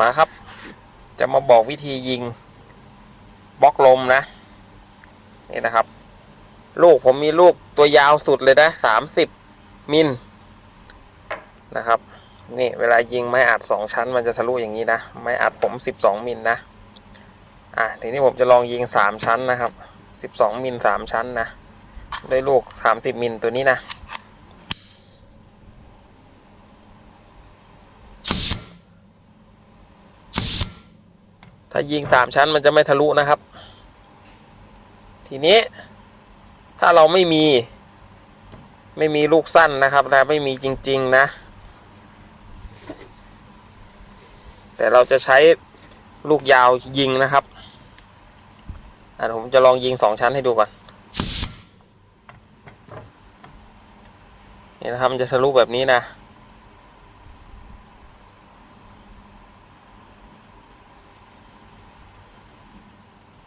มาครับ จะมาบอกวิธียิงบล็อกลมนะ นี่นะครับ ลูกผมมีลูกตัวยาวสุดเลยนะสามสิบมิลนะครับ นี่เวลายิงไม้อัดสองชั้นมันจะทะลุอย่างนี้นะ ไม้อัดผมสิบสองมิลนะ อะทีนี้ผมจะลองยิงสามชั้นนะครับสิบสองมิลสามชั้นนะด้วยลูกสามสิบมิลตัวนี้นะ ถ้ายิงสามชั้นมันจะไม่ทะลุนะครับ ทีนี้ถ้าเราไม่มี ไม่มีลูกสั้นนะครับนะไม่มีจริง ๆนะ แต่เราจะใช้ลูกยาวยิงนะครับอะผมจะลองยิงสองชั้นให้ดูก่อนนี่นะครับมันจะทะลุแบบนี้นะ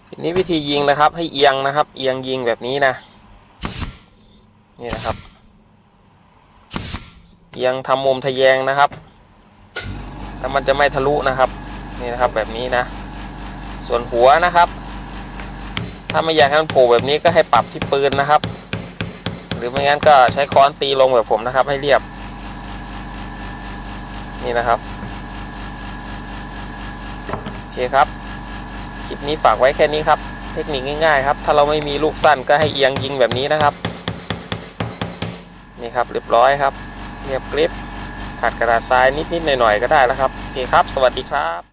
ทีนี้วิธียิงนะครับ ให้เอียงนะครับ เอียงยิงแบบนี้นะ นี่นะครับ เอียงทำมุมทะแยงนะครับแล้วมันจะไม่ทะลุนะครับ นี่นะครับแบบนี้นะ ส่วนหัวนะครับ ถ้าไม่อยากให้มันโผล่แบบนี้ก็ให้ปรับที่ปืนนะครับ หรือไม่งั้นก็ใช้ค้อนตีลงแบบผมนะครับ ให้เรียบ นี่นะครับโอเคครับ คลิปนี้ฝากไว้แค่นี้ครับ เทคนิคง่ายๆครับ ถ้าเราไม่มีลูกสั้นก็ให้เอียงยิงแบบนี้นะครับ นี่ครับเรียบร้อยครับ เรียบกริบขัดกระดาษทรายนิดๆหน่อยๆก็ได้แล้วครับโอเคครับ สวัสดีครับ